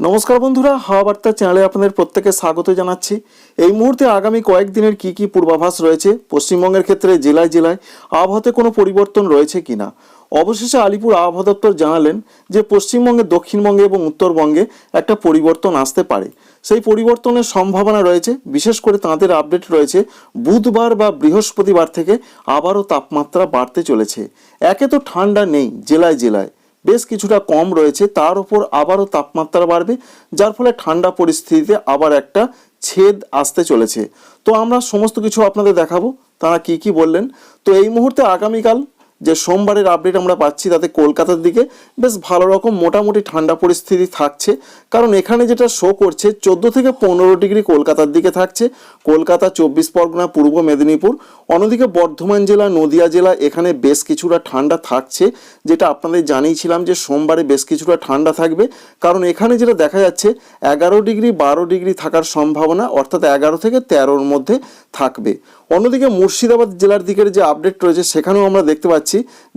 নমস্কার বন্ধুরা, হাওয়া বার্তা চ্যানেলে আপনাদের প্রত্যেকে স্বাগত জানাচ্ছি। এই মুহূর্তে আগামী কয়েকদিনের কি কি পূর্বাভাস রয়েছে? পশ্চিমবঙ্গের ক্ষেত্রে জেলায় জেলায় আবহাওয়াতে কোনো পরিবর্তন রয়েছে কিনা? অবশেষে আলিপুর আবহাওয়া দপ্তর জানালেন যে, পশ্চিমবঙ্গে, দক্ষিণবঙ্গে এবং উত্তরবঙ্গে একটা পরিবর্তন আসতে পারে। সেই পরিবর্তনের সম্ভাবনা রয়েছে। বিশেষ করে তাঁদের আপডেট রয়েছে, বুধবার বা বৃহস্পতিবার থেকে আবারও তাপমাত্রা বাড়তে চলেছে। একে তো ঠান্ডা নেই জেলায় জেলায়। বেশ কিছুটা কম রয়েছে, তার উপর আবারও তাপমাত্রা বাড়বে, যার ফলে ঠান্ডা পরিস্থিতিতে আবার একটা ছেদ আসতে চলেছে। তো আমরা সমস্ত কিছু আপনাদের দেখাবো, তারা কি কি বললেন। তো এই মুহূর্তে আগামীকাল যে সোমবারের আপডেট আমরা পাচ্ছি তাতে কলকাতার দিকে বেশ ভালো রকম মোটামুটি ঠান্ডা পরিস্থিতি থাকছে। কারণ এখানে যেটা শো করছে, চোদ্দ থেকে পনেরো ডিগ্রি কলকাতার দিকে থাকছে। কলকাতা, চব্বিশ পরগনা, পূর্ব মেদিনীপুর, অন্যদিকে বর্ধমান জেলা, নদিয়া জেলা, এখানে বেশ কিছুটা ঠান্ডা থাকছে। যেটা আপনাদের জানিয়েছিলাম যে সোমবারে বেশ কিছুটা ঠান্ডা থাকবে। কারণ এখানে যেটা দেখা যাচ্ছে, এগারো ডিগ্রি, বারো ডিগ্রি থাকার সম্ভাবনা, অর্থাৎ এগারো থেকে তেরোর মধ্যে থাকবে। অন্যদিকে মুর্শিদাবাদ জেলার দিকের যে আপডেট রয়েছে, সেখানেও আমরা দেখতে পাচ্ছি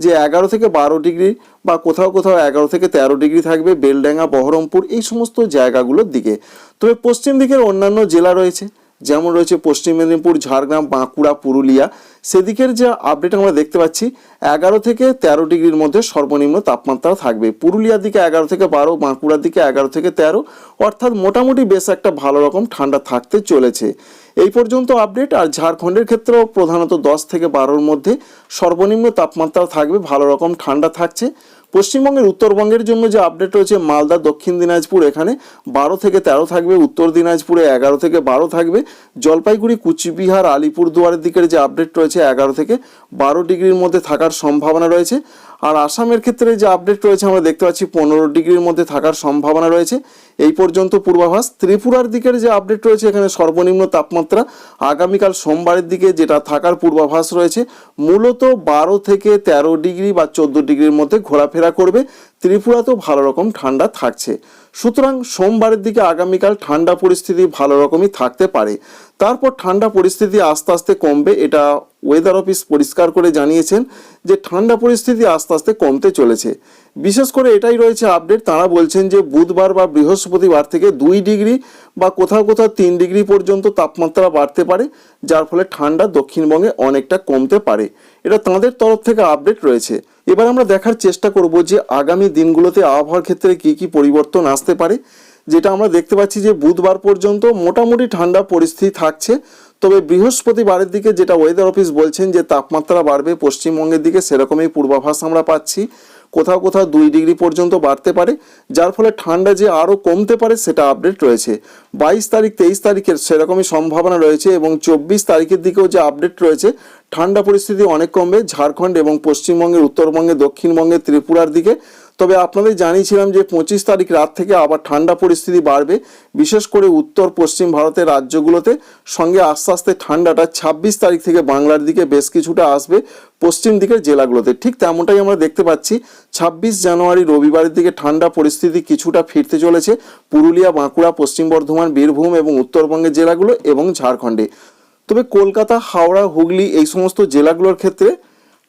যে এগারো থেকে বারো ডিগ্রি বা কোথাও কোথাও এগারো থেকে তেরো ডিগ্রি থাকবে বেলডাঙ্গা, বহরমপুর এই সমস্ত জায়গাগুলোর দিকে। তবে পশ্চিম দিকের অন্যান্য জেলা রয়েছে। যেমন রয়েছে পশ্চিম মেদিনীপুর, ঝাড়গ্রাম, বাঁকুড়া, পুরুলিয়া। সেদিকের যে আপডেট আমরা দেখতে পাচ্ছি, এগারো থেকে তেরো ডিগ্রির মধ্যে সর্বনিম্ন তাপমাত্রা থাকবে। পুরুলিয়ার দিকে এগারো থেকে বারো, বাঁকুড়ার দিকে এগারো থেকে তেরো। অর্থাৎ মোটামুটি বেশ একটা ভালো রকম ঠান্ডা থাকতে চলেছে। এই পর্যন্ত আপডেট আর ঝাড়খণ্ডের ক্ষেত্রেও প্রধানত দশ থেকে বারোর মধ্যে সর্বনিম্ন তাপমাত্রা থাকবে, ভালো রকম ঠান্ডা থাকছে। পশ্চিমবঙ্গের উত্তরবঙ্গের জন্য যে আপডেট রয়েছে, মালদা, দক্ষিণ দিনাজপুর এখানে বারো থেকে তেরো থাকবে, উত্তর দিনাজপুরে এগারো থেকে বারো থাকবে, জলপাইগুড়ি, কুচবিহার, আলিপুরদুয়ারের দিকের যে আপডেট রয়েছে এগারো থেকে বারো ডিগ্রির মধ্যে থাকার সম্ভাবনা রয়েছে। আর আসামের ক্ষেত্রে যে আপডেট রয়েছে, আমরা দেখতে পাচ্ছি পনেরো ডিগ্রির মধ্যে থাকার সম্ভাবনা রয়েছে। এই পর্যন্ত পূর্বাভাস। ত্রিপুরার দিকের যে আপডেট রয়েছে, এখানে সর্বনিম্ন তাপমাত্রা আগামীকাল সোমবারের দিকে যেটা থাকার পূর্বাভাস রয়েছে, মূলত বারো থেকে তেরো ডিগ্রি বা চোদ্দ ডিগ্রির মধ্যে ঘোরাফেরা করবে ত্রিপুরাতেও ভালো রকম ঠান্ডা থাকছে। সুতরাং সোমবারের দিকে আগামীকাল ঠান্ডা পরিস্থিতি ভালো রকমই থাকতে পারে। তারপর ঠান্ডা পরিস্থিতি আস্তে আস্তে কমবে, এটা ওয়েদার অফিস পরিষ্কার করে জানিয়েছেন যে ঠান্ডা পরিস্থিতি আস্তে আস্তে কমতে চলেছে। বিশেষ করে এটাই রয়েছে আপডেট তারা বলছেন যে বুধবার বা বৃহস্পতিবার থেকে দুই ডিগ্রি বা কোথাও কোথাও তিন ডিগ্রি পর্যন্ত তাপমাত্রা বাড়তে পারে, যার ফলে ঠান্ডা দক্ষিণবঙ্গে অনেকটা কমতে পারে। এটা তাঁদের তরফ থেকে আপডেট রয়েছে। এবার আমরা দেখার চেষ্টা করব যে আগামী দিনগুলোতে আবহাওয়ার ক্ষেত্রে কি কি পরিবর্তন আসতে পারে, যেটা আমরা দেখতে পাচ্ছি যে বুধবার পর্যন্ত মোটামুটি ঠান্ডা পরিস্থিতি থাকছে। তবে বৃহস্পতিবারের দিকে যেটা ওয়েদার অফিস বলছেন যে তাপমাত্রা বাড়বে, পশ্চিমবঙ্গের দিকে সেরকমই পূর্বাভাস আমরা পাচ্ছি। কোথাও কোথাও দুই ডিগ্রি পর্যন্ত বাড়তে পারে, যার ফলে ঠান্ডা যে আরও কমতে পারে সেটা আপডেট রয়েছে। বাইশ তারিখ, তেইশ তারিখের সেরকমই সম্ভাবনা রয়েছে এবং চব্বিশ তারিখের দিকেও যে আপডেট রয়েছে, ঠান্ডা পরিস্থিতি অনেক কমবে। ঝাড়খণ্ড এবং পশ্চিমবঙ্গের উত্তরবঙ্গে দক্ষিণবঙ্গে ত্রিপুরার দিকে তবে আপনাদের জানিয়েছিলাম যে পঁচিশ তারিখ রাত থেকে আবার ঠান্ডা পরিস্থিতি বাড়বে, বিশেষ করে উত্তর পশ্চিম ভারতের রাজ্যগুলোতে। সঙ্গে আস্তে আস্তে ঠান্ডাটা ছাব্বিশ তারিখ থেকে বাংলার দিকে বেশ কিছুটা আসবে, পশ্চিম দিকের জেলাগুলোতে। ঠিক তেমনটাই আমরা দেখতে পাচ্ছি, ছাব্বিশ জানুয়ারি রবিবারের দিকে ঠান্ডা পরিস্থিতি কিছুটা ফিরতে চলেছে, পুরুলিয়া, বাঁকুড়া, পশ্চিম বর্ধমান, বীরভূম এবং উত্তরবঙ্গের জেলাগুলো এবং ঝাড়খণ্ডে। তবে কলকাতা, হাওড়া, হুগলি এই সমস্ত জেলাগুলোর ক্ষেত্রে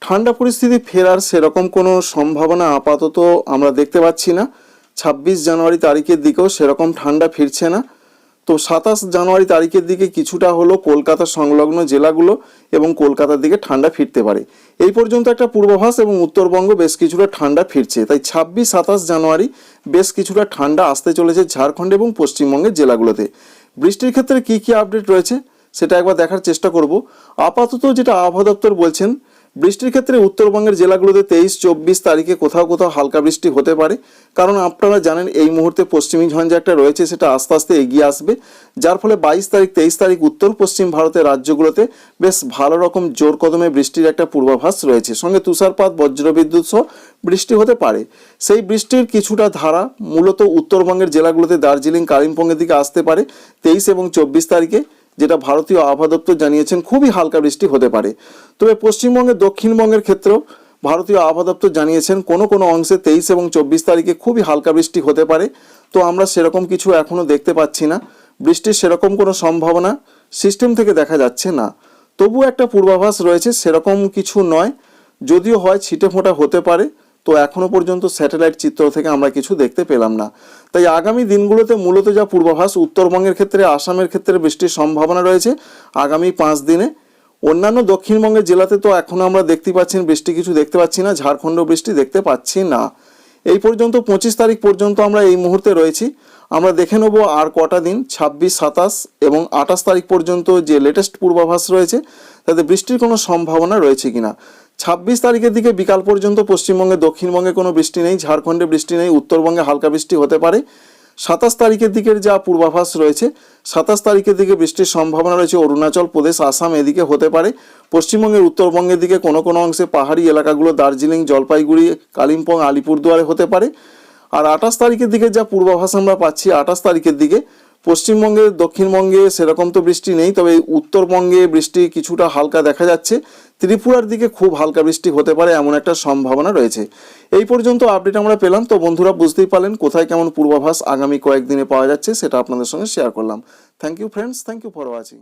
ঠান্ডা পরিস্থিতি ফেরার সেরকম কোনো সম্ভাবনা আপাতত আমরা দেখতে পাচ্ছি না। ছাব্বিশ জানুয়ারি তারিখের দিকেও সেরকম ঠান্ডা ফিরছে না। তো সাতাশ জানুয়ারি তারিখের দিকে কিছুটা হলো কলকাতা সংলগ্ন জেলাগুলো এবং কলকাতার দিকে ঠান্ডা ফিরতে পারে। এই পর্যন্ত একটা পূর্বাভাস এবং উত্তরবঙ্গ বেশ কিছুটা ঠান্ডা ফিরছে। তাই ছাব্বিশ, সাতাশ জানুয়ারি বেশ কিছুটা ঠান্ডা আসতে চলেছে ঝাড়খণ্ড এবং পশ্চিমবঙ্গের জেলাগুলোতে। বৃষ্টির ক্ষেত্রে কি কি আপডেট রয়েছে সেটা একবার দেখার চেষ্টা করব। আপাতত যেটা আবহাওয়া দপ্তর বলছেন বৃষ্টির ক্ষেত্রে উত্তরবঙ্গের জেলাগুলোতে তেইশ, চব্বিশ তারিখে কোথাও কোথাও হালকা বৃষ্টি হতে পারে। কারণ আপনারা জানেন, এই মুহূর্তে পশ্চিমী ঝঞ্ঝা একটা রয়েছে, সেটা আস্তে আস্তে এগিয়ে আসবে। যার ফলে বাইশ তারিখ, তেইশ তারিখ উত্তর পশ্চিম ভারতের রাজ্যগুলোতে বেশ ভালো রকম জোর কদমে বৃষ্টির একটা পূর্বাভাস রয়েছে। সঙ্গে তুষারপাত, বজ্রবিদ্যুৎ সহ বৃষ্টি হতে পারে। সেই বৃষ্টির কিছুটা ধারা মূলত উত্তরবঙ্গের জেলাগুলোতে দার্জিলিং, কালিম্পংয়ের দিকে আসতে পারে। তেইশ এবং চব্বিশ তারিখে যেটা ভারতীয় আবহাওয়া দপ্তর জানিয়েছেন, খুবই হালকা বৃষ্টি হতে পারে। তবে পশ্চিমবঙ্গের দক্ষিণবঙ্গের ক্ষেত্রেও ভারতীয় আবহাওয়া দপ্তর জানিয়েছেন, কোনো কোনো অংশে তেইশ এবং চব্বিশ তারিখে খুবই হালকা বৃষ্টি হতে পারে। তো আমরা সেরকম কিছু এখনও দেখতে পাচ্ছি না। বৃষ্টির সেরকম কোনো সম্ভাবনা সিস্টেম থেকে দেখা যাচ্ছে না। তবু একটা পূর্বাভাস রয়েছে, সেরকম কিছু নয়। যদিও হয় ছিটে ফোঁটা হতে পারে। তো এখনও পর্যন্ত স্যাটেলাইট চিত্র থেকে আমরা কিছু দেখতে পেলাম না। তাই আগামী দিনগুলোতে মূলত যা পূর্বাভাস, উত্তরবঙ্গের ক্ষেত্রে, আসামের ক্ষেত্রে বৃষ্টির সম্ভাবনা রয়েছে আগামী পাঁচ দিনে। অন্যান্য দক্ষিণবঙ্গের জেলাতে তো এখনও আমরা দেখতে পাচ্ছি, বৃষ্টি কিছু দেখতে পাচ্ছি না ঝাড়খণ্ড বৃষ্টি দেখতে পাচ্ছি না। এই পর্যন্ত পঁচিশ তারিখ পর্যন্ত আমরা এই মুহূর্তে রয়েছি। আমরা দেখে নেব আর কটা দিন, ছাব্বিশ, সাতাশ এবং আঠাশ তারিখ পর্যন্ত যে লেটেস্ট পূর্বাভাস রয়েছে, তাতে বৃষ্টির কোনো সম্ভাবনা রয়েছে কিনা। ছাব্বিশ তারিখের দিকে বিকাল পর্যন্ত পশ্চিমবঙ্গে, দক্ষিণবঙ্গে কোনো বৃষ্টি নেই, ঝাড়খণ্ডে বৃষ্টি নেই, উত্তরবঙ্গে হালকা বৃষ্টি হতে পারে। সাতাশ তারিখের দিকের যা পূর্বাভাস রয়েছে, সাতাশ তারিখের দিকে বৃষ্টির সম্ভাবনা রয়েছে অরুণাচল প্রদেশ, আসাম এদিকে হতে পারে। পশ্চিমবঙ্গের, উত্তরবঙ্গের দিকে কোনো কোনো অংশে পাহাড়ি এলাকাগুলো দার্জিলিং, জলপাইগুড়ি, কালিম্পং, আলিপুরদুয়ারে হতে পারে। আর আঠাশ তারিখের দিকে যা পূর্বাভাস আমরা পাচ্ছি, আঠাশ তারিখের দিকে, পশ্চিমবঙ্গে, দক্ষিণবঙ্গে সেরকম তো বৃষ্টি নেই, তবে উত্তরবঙ্গে বৃষ্টি কিছুটা হালকা দেখা যাচ্ছে। ত্রিপুরার দিকে খুব হালকা বৃষ্টি হতে পারে এমন একটা সম্ভাবনা রয়েছে। এই পর্যন্ত আপডেট আমরা পেলাম, তো বন্ধুরা বুঝতেই পারলেন কোথায় কেমন পূর্বাভাস আগামী কয়েকদিনে পাওয়া যাচ্ছে, সেটা আপনাদের সঙ্গে শেয়ার করলাম। Thank you friends thank you for watching